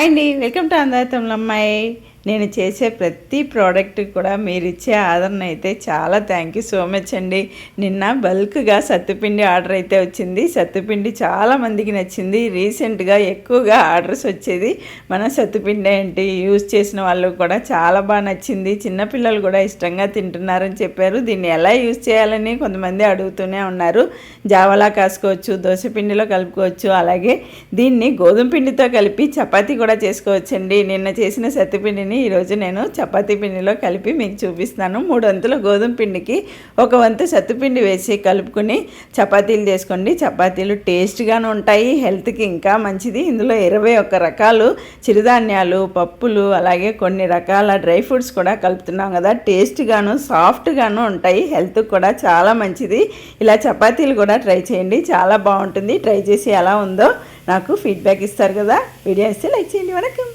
Hi అండి welcome to అందాతమ్లమ్మాయి నేను చేసే ప్రతి ప్రోడక్ట్ కూడా మీరు ఇచ్చే ఆదరణ అయితే చాలా. థ్యాంక్ యూ సో మచ్ అండి. నిన్న బల్క్గా సత్తుపిండి ఆర్డర్ అయితే వచ్చింది. సత్తుపిండి చాలా మందికి నచ్చింది. రీసెంట్గా ఎక్కువగా ఆర్డర్స్ వచ్చేది. మన సత్తుపిండి ఏంటి? యూజ్ చేసిన వాళ్ళు కూడా చాలా బాగా నచ్చింది. చిన్నపిల్లలు కూడా ఇష్టంగా తింటున్నారని చెప్పారు. దీన్ని ఎలా యూజ్ చేయాలని కొంతమంది అడుగుతూనే ఉన్నారు. జావలా కాసుకోవచ్చు దోశ పిండిలో కలుపుకోవచ్చు అలాగే దీన్ని గోధుమ పిండితో కలిపి చపాతీ కూడా చేసుకోవచ్చండి. నిన్న చేసిన సత్తుపిండిని ఈరోజు నేను చపాతీ పిండిలో కలిపి మీకు చూపిస్తాను. మూడు వంతుల గోధుమ పిండికి ఒక వంతు సత్తుపిండి వేసి కలుపుకుని చపాతీలు చేసుకోండి. చపాతీలు టేస్ట్గాను ఉంటాయి హెల్త్కి ఇంకా మంచిది. ఇందులో ఇరవై ఒక్క రకాలు చిరుధాన్యాలు పప్పులు అలాగే కొన్ని రకాల డ్రై ఫ్రూట్స్ కూడా కలుపుతున్నాం కదా. టేస్ట్గాను సాఫ్ట్గాను ఉంటాయి. హెల్త్కి కూడా చాలా మంచిది. ఇలా చపాతీలు కూడా ట్రై చేయండి. చాలా బాగుంటుంది. ట్రై చేసి ఎలా ఉందో నాకు ఫీడ్బ్యాక్ ఇస్తారు కదా. వీడియో ఇస్తే లైక్ చేయండి. వణకం.